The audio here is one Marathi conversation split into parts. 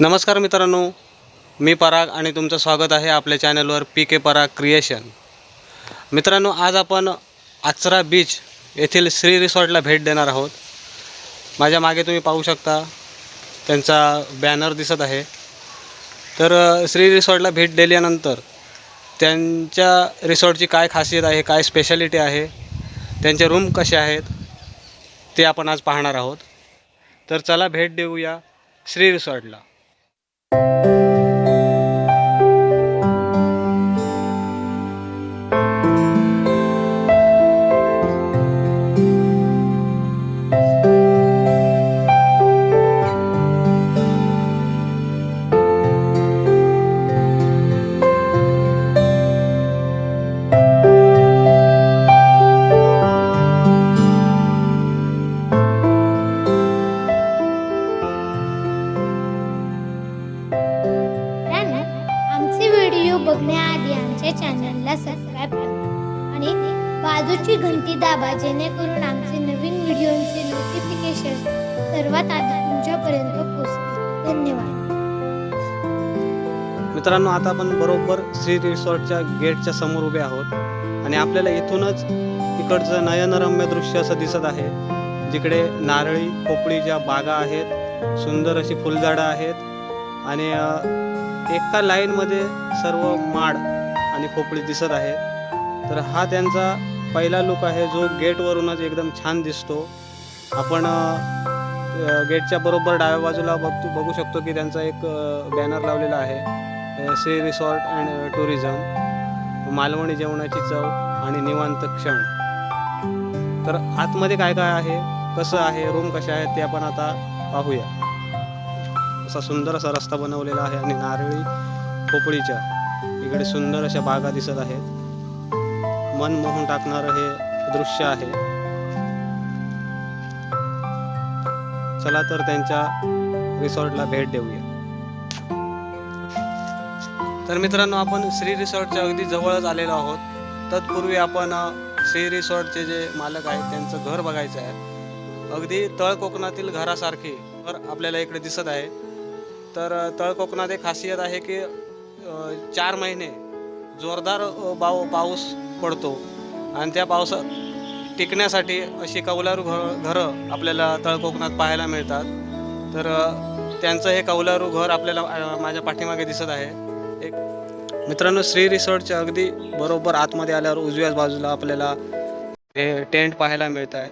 नमस्कार मित्रांनो मी पराग आणि तुमचं स्वागत आहे आपल्या चॅनलवर पी के पराग क्रिएशन. मित्रांनो आज आपण आचरा बीच येथील श्री रिसॉर्टला भेट देणार आहोत. माझ्या मागे तुम्ही पाहू शकता त्यांचा बॅनर दिसत आहे. तर श्री रिसॉर्टला भेट दिल्यानंतर त्यांच्या रिसॉर्टची काय खासियत आहे काय स्पेशालिटी आहे त्यांचे रूम कसे आहेत ते आपण आज पाहणार आहोत. तर चला भेट देऊया श्री रिसॉर्टला. मित्रांनो, आधी आमच्या चॅनलला सबस्क्राईब करा. आणि बाजूची घंटी दाबा जेणेकरून आमचे नवीन व्हिडिओचे नोटिफिकेशन सर्वात आधी तुमच्यापर्यंत पोहोचतील. धन्यवाद. मित्रांनो आता आपण बरोबर श्री रिसॉर्टच्या गेटच्या समोर उभे आहोत. आणि आपल्याला इथूनच इकडचं नयनरम्य दृश्य असं दिसत आहे जिकडे नारळी पोपळीच्या बागा आहेत सुंदर अशी फुलझाडं आहेत. आणि एका लाईनमध्ये सर्व माड आणि पोपळी दिसत आहेत तर हा त्यांचा पहिला लुक आहे जो गेटवरूनच एकदम छान दिसतो. आपण गेटच्या बरोबर डाव्या बाजूला बघतो बघू शकतो की त्यांचा एक बॅनर लावलेला आहे Shri resort and tourism Malvani जेवणाची चव आणि निवांत क्षण. तर आतमध्ये काय काय आहे कसं आहे रूम कशा आहेत ते आपण आता पाहूया. असा सुंदर असा रस्ता बनवलेला आहे आणि नारळी पोपळीच्या इकडे सुंदर अशा बागा दिसत आहेत. मन मोहून टाकणारं हे दृश्य आहे. चला तर त्यांच्या रिसॉर्टला भेट देऊया. तर मित्रांनो आपण श्री रिसॉर्टच्या अगदी जवळच आलेलो आहोत. तत्पूर्वी आपण श्री रिसॉर्टचे जे मालक आहेत त्यांचं घर बघायचं आहे. अगदी तळ कोकणातील घरासारखे घर आपल्याला इकडे दिसत आहे. तर अ, तळ कोकणात एक खासियत आहे की चार महिने जोरदार अ, पाऊ पाऊस पडतो. आणि त्या पावसात टिकण्यासाठी अशी कौलारू घर घरं आपल्याला तळ कोकणात पाहायला मिळतात. तर त्यांचं हे कौलारू घर आपल्याला माझ्या पाठीमागे दिसत आहे. एक मित्रांनो श्री रिसॉर्टच्या अगदी बरोबर आतमध्ये आल्यावर उजव्याच बाजूला आपल्याला हे टेंट पाहायला मिळत आहेत.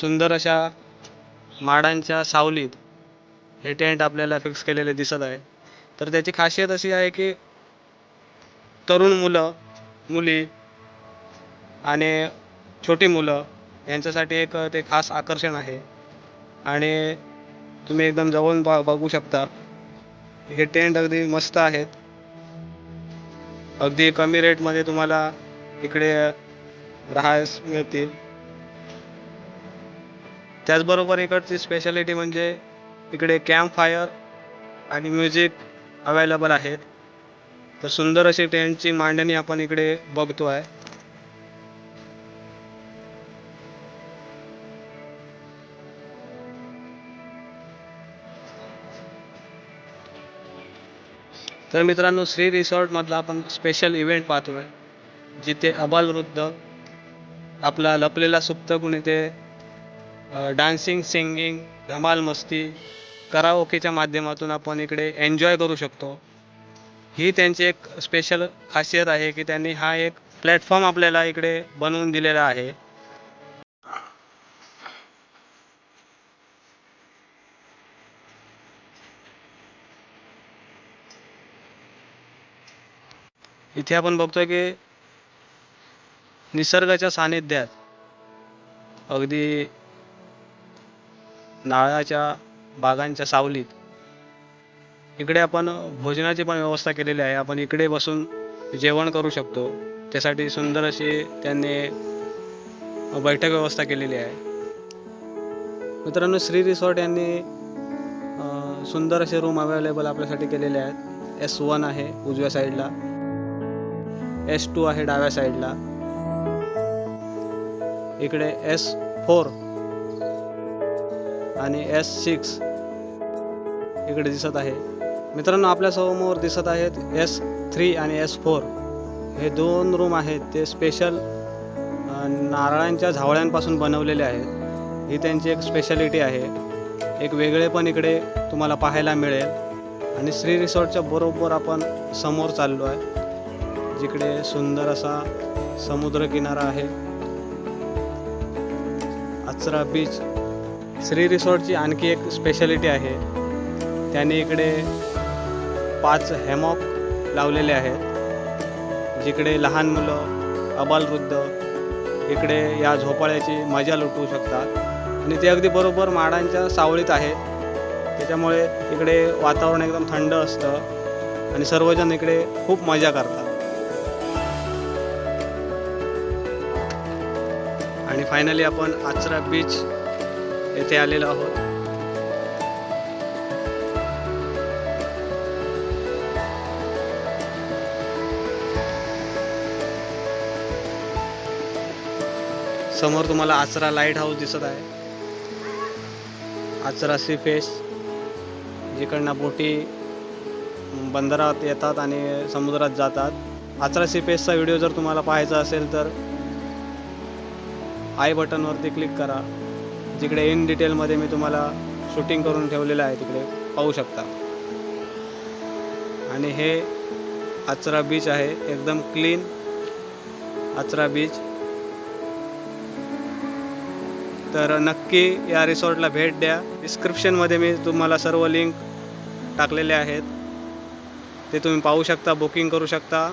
सुंदर अशा माडांच्या सावलीत हे टेंट आपल्याला फिक्स केलेले दिसत आहे. तर त्याची खासियत अशी आहे की तरुण मुलं मुली आणि छोटी मुलं यांच्यासाठी एक ते खास आकर्षण आहे. आणि तुम्ही एकदम जवळून बा बघू शकता. हे टेंट अगदी मस्त आहेत. अगदी कमी रेटमध्ये तुम्हाला इकडे राहायस मिळतील. त्याचबरोबर इकडची स्पेशालिटी म्हणजे इकडे कॅम्प फायर आणि म्युझिक अवेलेबल आहेत. तर सुंदर अशी टेंटची मांडणी आपण इकडे बघतो आहे. तर मित्रांनो श्री रिसॉर्टमधला आपण स्पेशल इव्हेंट पाहतोय जिथे अबालवृद्ध आपला लपलेला सुप्तगुण इथे डान्सिंग सिंगिंग धमाल मस्ती कराओकेच्या माध्यमातून आपण इकडे एन्जॉय करू शकतो. ही त्यांची एक स्पेशल खासियत आहे की त्यांनी हा एक प्लॅटफॉर्म आपल्याला इकडे बनवून दिलेला आहे. इथे आपण बघतोय की निसर्गाच्या सानिध्यात अगदी नारळाच्या बागांच्या सावलीत. इकडे आपण भोजनाची पण व्यवस्था केलेली आहे. आपण इकडे बसून जेवण करू शकतो. त्यासाठी सुंदर अशी त्यांनी बैठक व्यवस्था केलेली आहे. मित्रांनो श्री रिसॉर्ट यांनी सुंदर असे रूम अवेलेबल आपल्यासाठी केलेले आहेत. एस वन आहे उजव्या साईडला. एस टू आहे डाव्या साईडला. इकडे एस फोर आणि एस सिक्स इकडे दिसत आहे. मित्रांनो आपल्यासमोर दिसत आहेत एस थ्री आणि एस फोर हे दोन रूम आहेत. ते स्पेशल नारळांच्या झावळ्यांपासून बनवलेले आहेत. ही त्यांची एक स्पेशालिटी आहे. एक वेगळे पण इकडे तुम्हाला पाहायला मिळेल. आणि श्री रिसॉर्टच्या बरोबर आपण समोर चाललो आहे जिकडे सुंदर असा समुद्रकिनारा आहे. आचरा बीच श्री रिसॉर्टची आणखी एक स्पेशालिटी आहे. त्याने इकडे पाच हॅमॉक लावलेले आहेत. जिकडे लहान मुलं अबालवृद्ध इकडे या झोपाळ्याची मजा लुटू शकतात. आणि ते अगदी बरोबर माडांच्या सावळीत आहेत. त्याच्यामुळे इकडे वातावरण एकदम थंड असतं आणि सर्वजण इकडे खूप मजा करतात. आणि फायनली आपण आचरा बीच येथे आलेलो आहोत. समोर तुम्हाला आचरा लाइट हाऊस दिसत आहे. आचरा सी फेस जिकडनं बोटी बंदरात येतात आणि समुद्रात जातात. आचरा सी फेसचा व्हिडिओ जर तुम्हाला पाहायचा असेल तर आय बटनवरती क्लिक करा. जिकडे इन डिटेलमध्ये मी तुम्हाला शूटिंग करून ठेवलेलं आहे तिकडे पाहू शकता. आणि हे आचरा बीच आहे एकदम क्लीन आचरा बीच तर नक्की या रिसॉर्टला भेट द्या. डिस्क्रिप्शनमध्ये मी तुम्हाला सर्व लिंक टाकलेले आहेत. ते तुम्ही पाहू शकता बुकिंग करू शकता.